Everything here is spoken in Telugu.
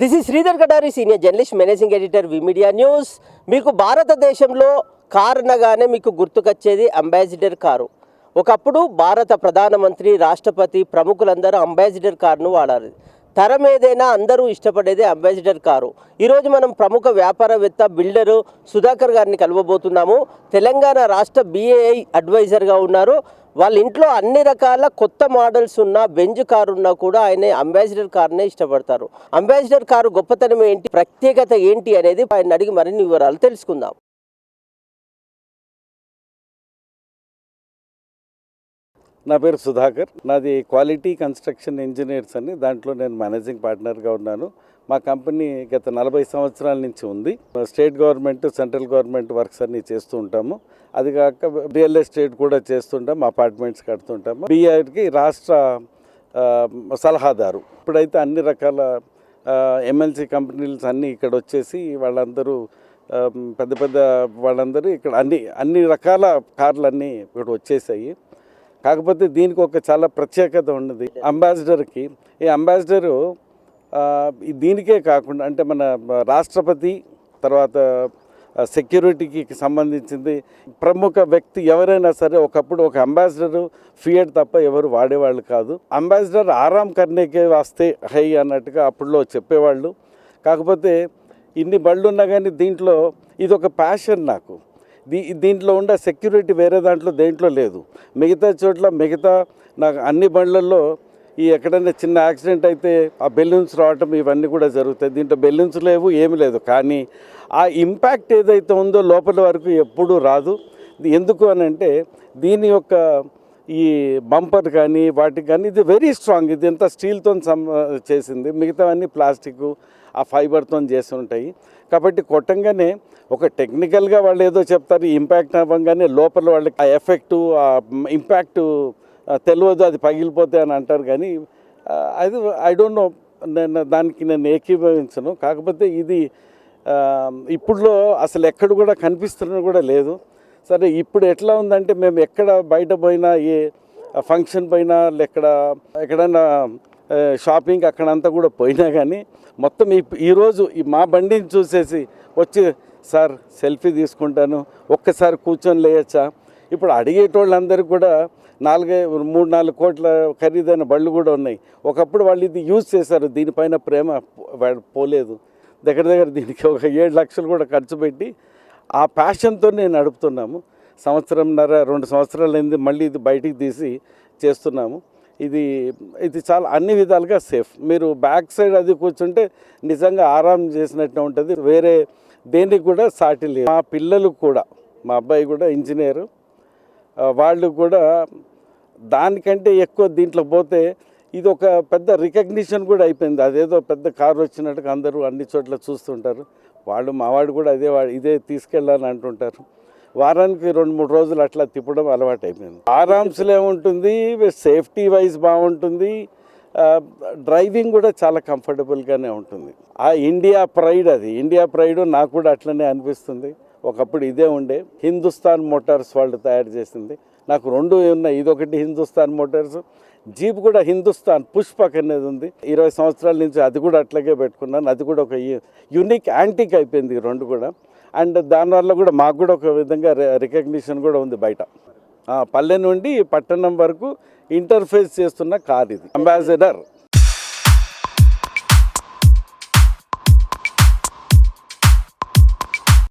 This is Sridhar Katari senior journalist managing editor V media news మీకు భారతదేశంలో కారు అనగానే మీకు గుర్తుకొచ్చేది అంబాసిడర్ కారు. ఒకప్పుడు భారత ప్రధానమంత్రి రాష్ట్రపతి ప్రముఖులందరూ అంబాసిడర్ కారును వాడారు. తరం ఏదైనా అందరూ ఇష్టపడేదే అంబాసిడర్ కారు. ఈరోజు మనం ప్రముఖ వ్యాపారవేత్త బిల్డరు సుధాకర్ గారిని కలవబోతున్నాము. తెలంగాణ రాష్ట్ర బీఏఐ అడ్వైజర్గా ఉన్నారు. వాళ్ళ ఇంట్లో అన్ని రకాల కొత్త మోడల్స్ ఉన్న బెంజ్ కారు ఉన్నా కూడా ఆయన అంబాసిడర్ కారునే ఇష్టపడతారు. అంబాసిడర్ కారు గొప్పతనం ఏంటి? ప్రత్యేకత ఏంటి అనేది ఆయన అడిగి మరిన్ని వివరాలు తెలుసుకుందాం. నా పేరు సుధాకర్. నాది క్వాలిటీ కన్స్ట్రక్షన్ ఇంజనీర్స్ అని దాంట్లో నేను మేనేజింగ్ పార్ట్నర్గా ఉన్నాను. మా కంపెనీ గత నలభై సంవత్సరాల నుంచి ఉంది. State government central government works అన్ని చేస్తూ ఉంటాము. అది కాక రియల్ ఎస్టేట్ కూడా చేస్తుంటాము అపార్ట్మెంట్స్ కడుతుంటాము బీఆర్కి రాష్ట్ర సలహాదారు. ఇప్పుడైతే అన్ని రకాల ఎమ్మెల్సీ కంపెనీలు అన్నీ ఇక్కడ వచ్చేసి వాళ్ళందరూ పెద్ద పెద్ద వాళ్ళందరూ ఇక్కడ అన్ని అన్ని రకాల కార్లన్నీ ఇక్కడ వచ్చేసాయి. కాకపోతే దీనికి ఒక చాలా ప్రత్యేకత ఉన్నది. అంబాసిడర్కి ఈ అంబాసిడరు దీనికే కాకుండా అంటే మన రాష్ట్రపతి తర్వాత సెక్యూరిటీకి సంబంధించింది ప్రముఖ వ్యక్తి ఎవరైనా సరే ఒకప్పుడు ఒక అంబాసిడరు ఫియట్ తప్ప ఎవరు వాడేవాళ్ళు కాదు. అంబాసిడర్ ఆరామ్ కర్నేకే వస్తే హై అన్నట్టుగా అప్పుడులో చెప్పేవాళ్ళు. కాకపోతే ఇన్ని బళ్ళు ఉన్నా కానీ దీంట్లో ఇది ఒక ప్యాషన్ నాకు. దీంట్లో ఉండే సెక్యూరిటీ వేరే దాంట్లో దేంట్లో లేదు. మిగతా చోట్ల మిగతా నాకు అన్ని బండ్లలో ఈ ఎక్కడైనా చిన్న యాక్సిడెంట్ అయితే ఆ బెలూన్స్ రావటం ఇవన్నీ కూడా జరుగుతాయి. దీంట్లో బెలూన్స్ లేవు ఏమి లేదు. కానీ ఆ ఇంపాక్ట్ ఏదైతే ఉందో లోపల వరకు ఎప్పుడూ రాదు. ఎందుకు అని అంటే దీని యొక్క ఈ బంపర్ కానీ వాటికి కానీ ఇది వెరీ స్ట్రాంగ్ ఇది ఎంత స్టీల్తో సమ్ చేసింది. మిగతావన్నీ ప్లాస్టిక్ ఆ ఫైబర్తో చేసి ఉంటాయి. కాబట్టి కొట్టంగానే ఒక టెక్నికల్గా వాళ్ళు ఏదో చెప్తారు ఇంపాక్ట్ అవ్వగానే లోపల వాళ్ళకి ఆ ఎఫెక్టు ఆ ఇంపాక్ట్ తెలియదు అది పగిలిపోతే అని అంటారు. కానీ అది ఐ డోంట్ నో నేను దానికి నేను ఏకీభవించను. కాకపోతే ఇది ఇప్పుడులో అసలు ఎక్కడ కూడా కనిపిస్తున్న కూడా లేదు. సరే ఇప్పుడు ఎట్లా ఉందంటే మేము ఎక్కడ బయట పోయినా ఏ ఫంక్షన్ పోయినా ఎక్కడ ఎక్కడన్నా షాపింగ్ అక్కడంతా కూడా పోయినా కానీ మొత్తం ఈ ఈరోజు ఈ మా బండిని చూసేసి వచ్చి సార్ సెల్ఫీ తీసుకుంటాను ఒక్కసారి కూర్చొని లేయచ్చా? ఇప్పుడు అడిగేటోళ్ళందరూ కూడా నాలుగే మూడు నాలుగు కోట్ల ఖరీదైన బళ్ళు కూడా ఉన్నాయి. ఒకప్పుడు వాళ్ళు ఇది యూజ్ చేశారు దీనిపైన ప్రేమ పో- పోలేదు. దగ్గర దగ్గర దీనికి ఒక ఏడు లక్షలు కూడా ఖర్చు పెట్టి ఆ ప్యాషన్తో నేను నడుపుతున్నాము. సంవత్సరంన్నర రెండు సంవత్సరాలైంది మళ్ళీ ఇది బయటికి తీసి చేస్తున్నాము. ఇది ఇది చాలా అన్ని విధాలుగా సేఫ్ మీరు బ్యాక్ సైడ్ అది కూర్చుంటే నిజంగా ఆరాం చేసినట్టు ఉంటుంది. వేరే దేనికి కూడా సాటి లేదు. మా పిల్లలు కూడా మా అబ్బాయి కూడా ఇంజనీరు వాళ్ళు కూడా దానికంటే ఎక్కువ దీంట్లో పోతే ఇది ఒక పెద్ద రికగ్నిషన్ కూడా అయిపోయింది. అదేదో పెద్ద కారు వచ్చినట్టుగా అందరూ అన్ని చోట్ల చూస్తుంటారు. వాళ్ళు మావాడు కూడా అదే వాడు ఇదే తీసుకెళ్ళాలని అంటుంటారు. వారానికి రెండు మూడు రోజులు అట్లా తిప్పడం అలవాటు అయిపోయింది ఆరామ్స్లో ఉంటుంది సేఫ్టీ వైజ్ బాగుంటుంది డ్రైవింగ్ కూడా చాలా కంఫర్టబుల్గానే ఉంటుంది. ఆ ఇండియా ప్రైడ్ అది. ఇండియా ప్రైడ్ నాకు కూడా అట్లనే అనిపిస్తుంది. ఒకప్పుడు ఇదే ఉండే. హిందుస్థాన్ మోటార్స్ వాళ్ళు తయారు చేసింది. నాకు రెండు ఉన్నాయి. ఇదొకటి హిందుస్థాన్ మోటార్స్ జీప్ కూడా హిందుస్థాన్ పుష్పక్ అనేది ఉంది. ఇరవై సంవత్సరాల నుంచి అది కూడా అట్లాగే పెట్టుకున్నాను. అది కూడా ఒక యూనిక్ యాంటిక్ అయిపోయింది రెండు కూడా. అండ్ దానివల్ల కూడా మాకు కూడా ఒక విధంగా రికగ్నిషన్ కూడా ఉంది బయట. పల్లె నుండి పట్టణం వరకు ఇంటర్ఫేస్ చేస్తున్న కార్ ఇది. అంబాసిడర్